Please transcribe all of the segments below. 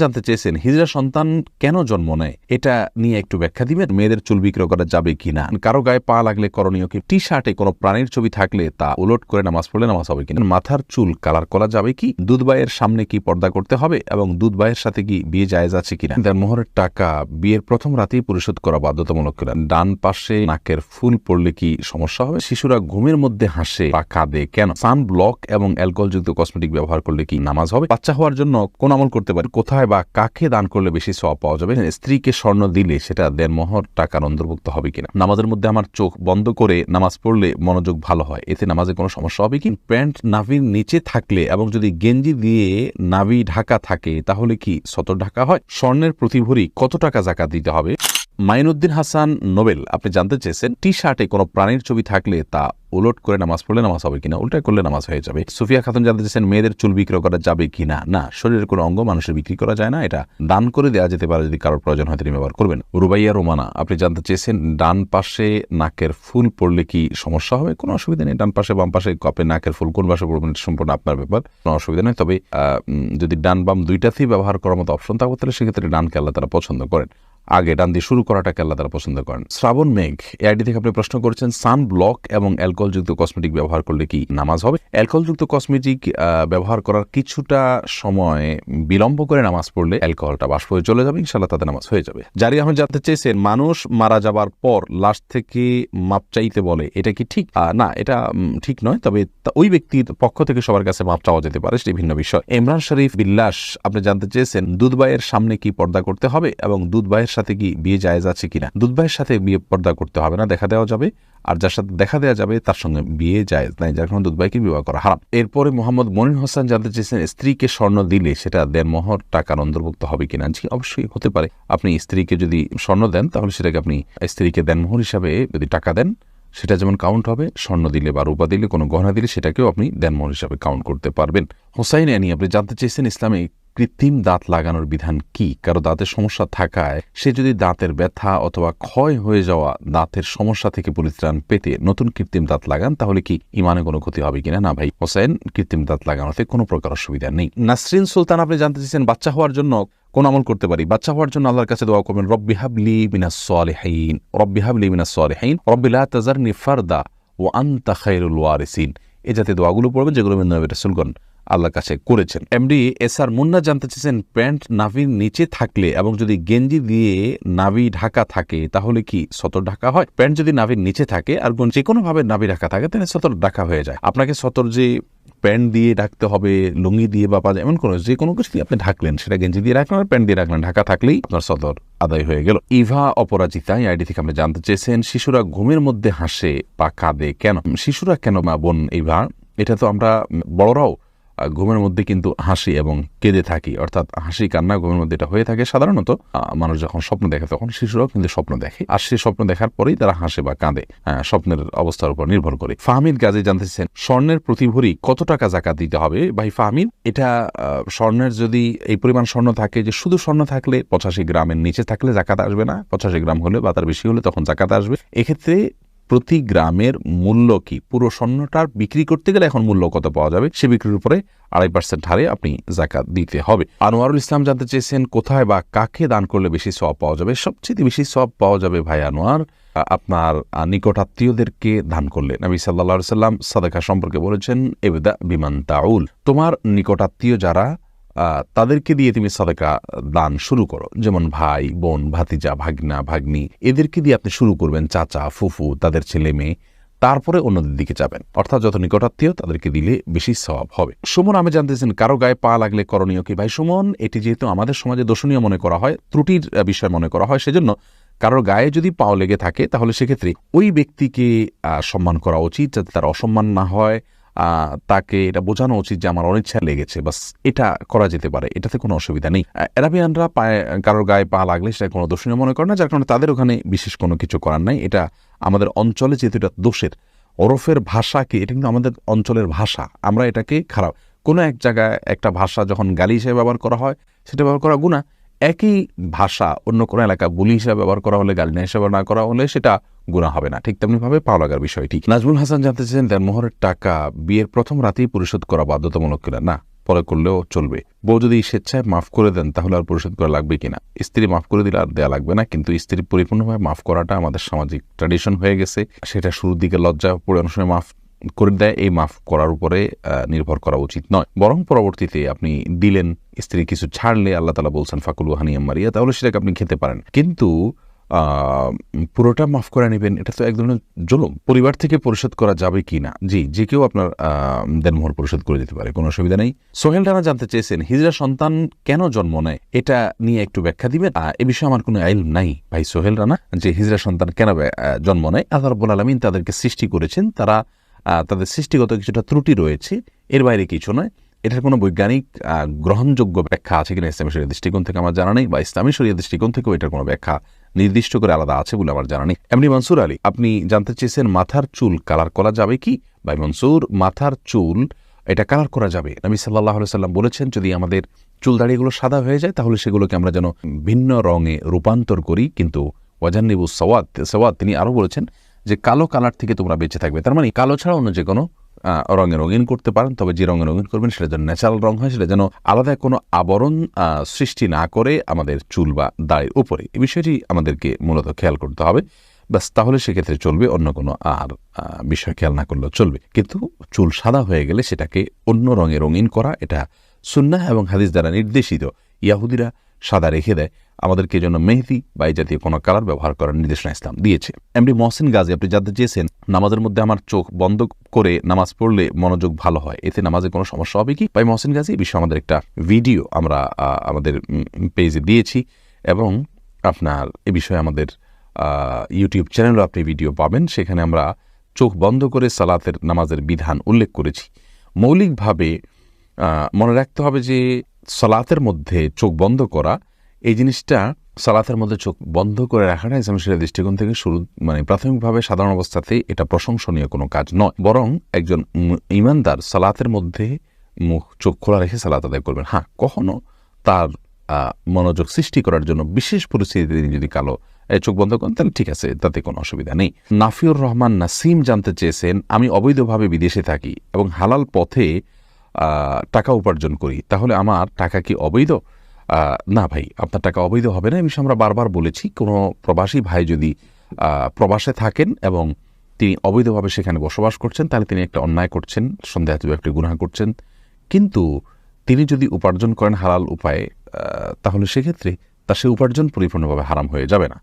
জানতে চেয়েছেন, হিজড়া সন্তান কেন জন্ম নেয়? এটা নিয়ে একটু ব্যাখ্যা দিবেন? মেয়েদের চুল বিক্রয় করা যাবে কিনা? কারও গায়ে পা লাগলে করণীয় কি? টি শার্টে কোনো প্রাণীর ছবি থাকলে তা উলট করে নামাজ পড়লে নামাজ হবে কিনা? মাথার চুল কালার করা যাবে কি? দুধ বাইয়ের সামনে কি পর্দা করতে হবে? এবং দুধ বাইয়ের সাথে কি বিয়ে জায়েজ আছে কিনা? দেন মোহরের টাকা বিয়ের প্রথম রাতেই পরিশোধ করা বাধ্যতামূলক কিনা? ডান পাশে নাকের ফুল পড়লে কি সমস্যা হবে? শিশুরা ঘুমের মধ্যে হাসে বা কাঁদে কেন? সান ব্লক এবং অ্যালকোহলযুক্ত কসমেটিক ব্যবহার করলে কি নামাজ হবে? বাচ্চা হওয়ার জন্য কোন আমল করতে পারে? কোথায় বা কাকে দান করলে বেশি সব পাওয়া যাবে? স্ত্রীকে স্বর্ণ দিলে সেটা দেন মোহর টাকার অন্তর্ভুক্ত হবে কিনা? নামাজের মধ্যে আমার চোখ বন্ধ করে নামাজ পড়লে মনোযোগ ভালো হয়। এতে নামাজে কোনো সমস্যা হবে কি? প্যান্ট নাভির নিচে থাকলে এবং যদি গেঞ্জি দিয়ে নাভি ঢাকা থাকে, তাহলে কি সতর ঢাকা হয়? স্বর্ণের প্রতি ভরি কত টাকা জাকাত দিতে হবে? মাইনুদ্দিন হাসান নোবেল, আপনি জানতে চেয়েছেন টি শার্টে কোনো প্রাণীর ছবি থাকলে তা উলট করে নামাজ পড়লে নামাজ হবে কিনা, উল্টা করলে নামাজ হয়ে যাবে। সুফিয়া খাতুন জানতে চেয়েছেন, মেয়েদের চুল বিক্রয় করা যাবে কিনা? না, শরীরের কোনো অঙ্গ মানুষের বিক্রি করা যায় না, এটা দান করে দেওয়া যেতে পারে যদি কারোর প্রয়োজন হয় তিনি ব্যবহার করবেন। রুবাইয়া রোমানা, আপনি জানতে চেয়েছেন, ডান পাশে নাকের ফুল পড়লে কি সমস্যা হবে? কোনো অসুবিধা নেই, ডান পাশে, বাম পাশে আপনি নাকের ফুল, কোন পাশে পড়বেন সম্পূর্ণ আপনার ব্যাপার, কোনো অসুবিধা নেই। তবে যদি ডান বাম দুইটাতেই ব্যবহার করার মতো অপশন থাকবে তাহলে সেক্ষেত্রে ডানকে আল্লাহ তারা পছন্দ করেন। আগে ডান দিয়ে শুরু করাটাকে আল্লাহ তারা পছন্দ করেন। শ্রাবণ মেঘ এই আইডি থেকে আপনি প্রশ্ন করেছেন সান ব্লক এবং অ্যালকোহলযুক্ত কসমেটিক ব্যবহার করলে কি নামাজ হবে? অ্যালকোহলযুক্ত কসমেটিক ব্যবহার করার কিছুটা সময় বিলম্ব করে নামাজ পড়লে অ্যালকোহলটা বাষ্প হয়ে চলে যাবে ইনশাল্লাহ তাদের নামাজ হয়ে যাবে। জারি আহমেদ জানতে চেয়েছেন, মানুষ মারা যাবার পর লাশ থেকে মাপ চাইতে বলে, এটা কি ঠিক? না, এটা ঠিক নয়, তবে ওই ব্যক্তির পক্ষ থেকে সবার কাছে মাপ চাওয়া যেতে পারে, সেটি ভিন্ন বিষয়। ইমরান শরীফ বিল্লাস, আপনি জানতে চেয়েছেন দুধবাইয়ের সামনে কি পর্দা করতে হবে এবং দুধবাইয়ের সাথে কি বিয়ে জায়েজ আছে কিনা? দুধ ভাইয়ের সাথে বিয়ে পর্দা করতে হবে না, দেখা দেওয়া যাবে। আর যার সাথে দেখা দেওয়া যাবে, তার সঙ্গে বিয়ে জায়েজ নাই, যার কারণে দুধবাইকে বিবাহ করা হারাম। এরপরে মোহাম্মদ মনির হোসেন জানতে চেয়েছেন, স্ত্রীকে স্বর্ণ দিলে সেটা দেন মোহর টাকার অন্তর্ভুক্ত হবে কিনা? জি, অবশ্যই হতে পারে। আপনি স্ত্রীকে যদি স্বর্ণ দেন, তাহলে সেটাকে আপনি স্ত্রীকে দেন মোহর হিসাবে যদি টাকা দেন, সেটা যেমন কাউন্ট হবে, স্বর্ণ দিলে বা রূপা দিলে, কোনো গহনা দিলে সেটাকেও আপনি দেনমোহর হিসাবে কাউন্ট করতে পারবেন। হোসাইন আনি, আপনি জানতে চেয়েছেন, ইসলামে কৃত্রিম দাঁত লাগানোর বিধান কি? কারও দাঁতের সমস্যা থাকায় সে যদি দাঁতের ব্যথা অথবা ক্ষয় হয়ে যাওয়া দাঁতের সমস্যা থেকে পরিত্রাণ পেতে নতুন কৃত্রিম দাঁত লাগান, তাহলে কি ইমানে কোনো ক্ষতি হবে কিনা? না ভাই, হোসেন, কৃত্রিম দাঁত লাগানোতে কোনো প্রকার অসুবিধা নেই। নাসরিন সুলতান, আপনি জানতে চেয়েছেন বাচ্চা হওয়ার জন্য কোন আমল করতে পারি? বাচ্চা হওয়ার জন্য আল্লাহর কাছে দোয়া করবেন, রব্বি হাবলি মিনাস সালিহিন, রব্বি হাবলি মিনাস সালিহিন, রব্বি লা তাজারনি ফারদা ও আনতা খায়রুল ওয়ারিসিন। এই জাতীয় দোয়াগুলো পড়বেন, যেগুলো নবী রাসূলগণ আল্লাহর কাছে করেছেন। এমডি এস আর মুন্না জানতে চেয়েছেন, প্যান্ট নাভির নিচে থাকলে এবং যদি গেঞ্জি দিয়ে নাভি ঢাকা থাকে, তাহলে কি সতর ঢাকা হয়? প্যান্ট যদি নাভির নিচে থাকে আর যে কোনো ভাবে নাভি ঢাকা থাকে, তাহলে সতর ঢাকা হয়ে যায়। আপনাকে সতর যে প্যান্ট দিয়ে ঢাকতে হবে, লুঙ্গি দিয়ে বা পাজা এমন কোনো যে কোনো কিছু আপনি ঢাকলেন, সেটা গেঞ্জি দিয়ে রাখলেন আর প্যান্ট দিয়ে রাখলেন ঢাকা থাকলেই আপনার সদর আদায় হয়ে গেল। ইভা অপরাজিতা, এই আইডি থেকে আপনি জানতে চেয়েছেন, শিশুরা ঘুমের মধ্যে হাসে বা কাঁদে কেন? শিশুরা কেন মা বোন, ইভা? এটা তো আমরা বড়রাও ঘুমের মধ্যে কিন্তু হাসি এবং কেঁদে থাকি। অর্থাৎ হাসি কান্না ঘুমের মধ্যে এটা হয়ে থাকে। সাধারণত মানুষ যখন স্বপ্ন দেখে তখন শিশুরাও কিন্তু স্বপ্ন দেখে। আর সেই স্বপ্ন দেখার পরেই তারা হাসে বা কাঁদে। আহ, স্বপ্নের অবস্থার উপর নির্ভর করে। ফাহমিদ গাজী জানতেছেন স্বর্ণের প্রতি ভরি কত টাকা জাকাত দিতে হবে? ভাই ফাহমিদ এটা স্বর্ণের যদি এই পরিমাণ স্বর্ণ থাকে যে শুধু স্বর্ণ থাকলে পঁচাশি গ্রামের নিচে থাকলে জাকাত আসবে না। পঁচাশি গ্রাম হলে বা তার বেশি হলে তখন জাকাত আসবে। এক্ষেত্রে প্রতি গ্রামের মূল্য কি? পুরো স্বর্ণটার বিক্রি করতে গেলে এখন মূল্য কত পাওয়া যাবে? সে বিক্রির উপরে আড়াই পার্সেন্ট হারে আপনি জাকাত দিতে হবে। আনোয়ারুল ইসলাম জানতে চেয়েছেন কোথায় বা কাকে দান করলে বেশি সব পাওয়া যাবে? সবচেয়ে বেশি সব পাওয়া যাবে ভাই আনোয়ার, আপনার নিকট আত্মীয়দেরকে দান করলে। নবী সাল্লা সাল্লাম সাদাকা সম্পর্কে বলেছেন এবেদা বিমান তাউল। তোমার নিকট আত্মীয় যারা তাদেরকে দিয়ে তুমি সাদাকা দান শুরু করো। যেমন ভাই, বোন, ভাতিজা, ভাগনা, ভাগ্নি, এদেরকে দিয়ে আপনি শুরু করবেন চাচা, ফুফু, তাদের ছেলে মেয়ে। তারপরে অন্যদের দিকে যাবেন। অর্থাৎ যত নিকটাত্মীয়, তাদেরকে দিলে বেশি স্বভাব হবে। সুমন, আমি জানতেছেন, কারও গায়ে পা লাগলে করণীয় কি? ভাই সুমন, এটি যেহেতু আমাদের সমাজে দোষণীয় মনে করা হয়, ত্রুটির বিষয় মনে করা হয়, সেজন্য কারোর গায়ে যদি পাও লেগে থাকে, তাহলে সেক্ষেত্রে ওই ব্যক্তিকে সম্মান করা উচিত, যাতে তার অসম্মান না হয় তাকে এটা বোঝানো উচিত যে আমার অনিচ্ছা লেগেছে, বাস এটা করা যেতে পারে, এটাতে কোনো অসুবিধা নেই। অ্যারাবিয়ানরা পায়ে, কারোর গায়ে পা লাগলে সেটা কোনো দোষণীয় মনে করে না, যার কারণে তাদের ওখানে বিশেষ কোনো কিছু করার নাই। এটা আমাদের অঞ্চলে যেহেতু এটা দোষের, ওরফের ভাষা কি এটা কিন্তু আমাদের অঞ্চলের ভাষা, আমরা এটাকে খারাপ। কোনো এক জায়গায় একটা ভাষা যখন গালি হিসেবে ব্যবহার করা হয়, সেটা ব্যবহার করা গুণা একই ভাষা অন্য কোনো এলাকা বুলি হিসাবে ব্যবহার করা হলে, গালি না হিসেবে না করা হলে সেটা গুণা হবে না। ঠিক তেমনিভাবে পাও লাগার বিষয়টি নাজমুল হাসান জানতে চান দেন মোহরের টাকা বিয়ের প্রথম রাতেই পরিশোধ করা বাধ্যতামূলক কিনা? না, পরে করলেও চলবে। বউ যদি স্বেচ্ছায় মাফ করে দেন, তাহলে আর পরিশোধ করা লাগবে কিনা? স্ত্রী মাফ করে দিলে আর দেওয়া লাগবে না, কিন্তু স্ত্রী পরিপূর্ণভাবে মাফ করাটা আমাদের সামাজিক ট্র্যাডিশন হয়ে গেছে। সেটা শুরুর দিকে লজ্জা পড়ে সময় মাফ করে দেয়, এই মাফ করার উপরে নির্ভর করা উচিত নয়। বরং পরবর্তীতে আপনি দিলেন, স্ত্রী কিছু ছাড়লে আল্লাহ তালা বলছেন, ফাকুল হানিয়াম মারিয়া তাহলে সেটাকে আপনি খেতে পারেন। কিন্তু পুরোটা মাফ করে নেবেন, এটা তো এক ধরনের জুলুম। পরিবার থেকে পরিশোধ করা যাবে কি না? জি, যে কেউ আপনার দেনমোহর পরিশোধ করে দিতে পারে, কোনো অসুবিধা নেই। সোহেল রানা জানতে চেয়েছেন, হিজরা সন্তান কেন জন্ম নেয়? এটা নিয়ে একটু ব্যাখ্যা দিবেন? এ বিষয়ে আমার কোনো আইল নাই ভাই সোহেল রানা, যে হিজরা সন্তান কেন জন্ম নেয়। আল্লাহ রাব্বুল আলমিন তাদেরকে সৃষ্টি করেছেন, তারা তাদের সৃষ্টিগত কিছুটা ত্রুটি রয়েছে। এর বাইরে কিছু নয়। এটার কোনো বৈজ্ঞানিক গ্রহণযোগ্য ব্যাখ্যা আছে কিনা ইসলামী শরীয় দৃষ্টিকোণ থেকে আমার জানা নেই বা ইসলামী শরীয় দৃষ্টিকোণ থেকেও এটার কোনো ব্যাখ্যা নির্দিষ্ট করে আলাদা আছে বলে আমার জানা নেই। এমনি মনসুর আলী, আপনি জানতে চেয়েছেন মাথার চুল কালার করা যাবে কি? ভাই মনসুর, মাথার চুল, এটা কালার করা যাবে? নবী সাল্লাহ সাল্লাম বলেছেন, যদি আমাদের চুল দাড়িগুলো সাদা হয়ে যায়, তাহলে সেগুলোকে আমরা যেন ভিন্ন রঙে রূপান্তর করি। কিন্তু ওয়াজান্নিবু সওয়াত সওয়াত তিনি আরও বলেছেন যে কালো কালার থেকে তোমরা বেঁচে থাকবে। তার মানে কালো ছাড়া অন্য যে কোনো রঙে রঙিন করতে পারেন, তবে যে রঙে রঙিন করবেন সেটা যেন ন্যাচারাল রং হয়, সেটা যেন আলাদা কোনো আবরণ সৃষ্টি না করে আমাদের চুল বা দাড়ির উপরে। এই বিষয়টি আমাদেরকে মূলত খেয়াল করতে হবে। ব্যাস, তাহলে সেক্ষেত্রে চলবে অন্য কোনো আর বিষয় খেয়াল না করলেও চলবে। কিন্তু চুল সাদা হয়ে গেলে সেটাকে অন্য রঙে রঙিন করা, এটা সুন্নাহ এবং হাদিস দ্বারা নির্দেশিত। ইয়াহুদিরা সাদা রেখে দেয়। আমাদেরকে জন্য মেহেদি বা এই জাতীয় কোনো কালার ব্যবহার করার নির্দেশনা ইসলাম দিয়েছে। এমডি মহসিন গাজী, আপনি জানতে চেয়েছেন, নামাজের মধ্যে আমার চোখ বন্ধ করে নামাজ পড়লে মনোযোগ ভালো হয়, এতে নামাজে কোনো সমস্যা হবে কি? ভাই মহসিন গাজী, এই বিষয়ে আমাদের একটা ভিডিও আমরা আমাদের পেজে দিয়েছি এবং আপনার, এ বিষয়ে আমাদের ইউটিউব চ্যানেলও আপনি ভিডিও পাবেন। সেখানে আমরা চোখ বন্ধ করে সালাতের নামাজের বিধান উল্লেখ করেছি। মৌলিকভাবে মনে রাখতে হবে যে সালাতের মধ্যে চোখ বন্ধ করা, এই জিনিসটা সালাতের মধ্যে চোখ বন্ধ করে রাখাটা ইসলাম শরিয়া দৃষ্টিকোণ থেকে শুরু মানে প্রাথমিকভাবে সাধারণ অবস্থাতেই এটা প্রশংসনীয় কোনো কাজ নয়। বরং একজন ইমানদার সালাতের মধ্যে মুখ, চোখ খোলা রেখে সালাত আদায় করবেন। হ্যাঁ কখনো তার মনোযোগ সৃষ্টি করার জন্য বিশেষ পরিস্থিতিতে তিনি যদি কালো চোখ বন্ধ করেন, তাহলে ঠিক আছে, তাতে কোনো অসুবিধা নেই। নাফিউর রহমান নাসিম জানতে চেয়েছেন, আমি অবৈধভাবে বিদেশে থাকি এবং হালাল পথে টাকা উপার্জন করি, তাহলে আমার টাকা কি অবৈধ? না ভাই, আপনার টাকা অবৈধ হবে না এই বিষয়ে আমরা বারবার বলেছি। কোনো প্রবাসী ভাই যদি প্রবাসে থাকেন এবং তিনি অবৈধভাবে সেখানে বসবাস করছেন, তাহলে তিনি একটা অন্যায় করছেন, সন্দেহাতীত একটি গুনাহ করছেন। কিন্তু তিনি যদি উপার্জন করেন হালাল উপায়ে তাহলে সেক্ষেত্রে তা সে উপার্জন পরিপূর্ণভাবে হারাম হয়ে যাবে না।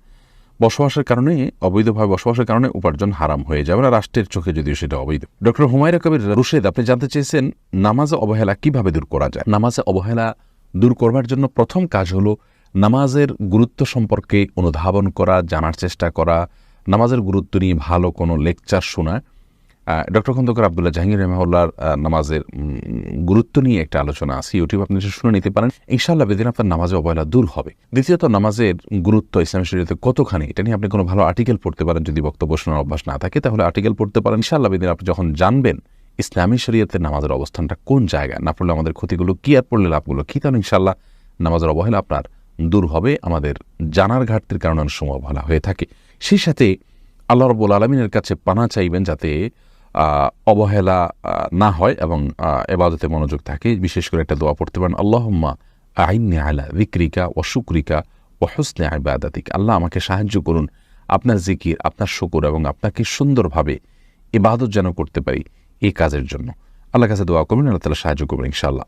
বসবাসের কারণে, অবৈধভাবে বসবাসের কারণে উপার্জন হারাম হয়ে যাবে না। রাষ্ট্রের চোখে যদিও সেটা অবৈধ। ডক্টর হুমায়রা কবির রুশেদ, আপনি জানতে চেয়েছেন নামাজে অবহেলা কীভাবে দূর করা যায়? নামাজে অবহেলা দূর করবার জন্য প্রথম কাজ হলো নামাজের গুরুত্ব সম্পর্কে অনুধাবন করা, জানার চেষ্টা করা, নামাজের গুরুত্ব নিয়ে ভালো কোনো লেকচার শোনা। ডক্টর খন্দকার আবদুল্লাহ জাহাঙ্গীর রহমাউল্লার নামাজের গুরুত্ব নিয়ে একটা আলোচনা আছে। ইউটিউব আপনি শুনে নিতে পারেন। ইনশাআল্লাহ বেদিন আপনার নামাজে অবহেলা দূর হবে। দ্বিতীয়ত, নামাজের গুরুত্ব ইসলামী শরীয়তে কতখানি, এটা নিয়ে আপনি কোনো ভালো আর্টিকেল পড়তে পারেন যদি বক্তব্য শোনার অভ্যাস না থাকে, তাহলে আর্টিকেল পড়তে পারেন। ইনশাআল্লাহ বেদিন আপনি যখন জানবেন ইসলামী শরীয়তের নামাজের অবস্থানটা কোন জায়গায়, না পড়লে আমাদের ক্ষতিগুলো কি, আর পড়লে লাভগুলো কি, তাহলে ইনশাল্লাহ নামাজের অবহেলা আপনার দূর হবে। আমাদের জানার ঘাটতির কারণে অনেক সময় অবহেলা হয়ে থাকে। সেই সাথে আল্লাহ রব্বুল আলমিনের কাছে পানা চাইবেন যাতে অবহেলা না হয় এবং এবাদতে মনোযোগ থাকে বিশেষ করে একটা দোয়া পড়তে পারেন, আল্লাহম্মা আইন আলা বিক্রিকা ও শুক্রিকা ও হসনে আইবাদাতিক আল্লাহ আমাকে সাহায্য করুন আপনার জিকির, আপনার শুকুর এবং আপনাকে সুন্দরভাবে এবাদত যেন করতে পারি এই কাজের জন্য। আল্লাহ কাছে দোয়া করবেন, আল্লাহ তালা সাহায্য করবেন ইনশাআল্লাহ।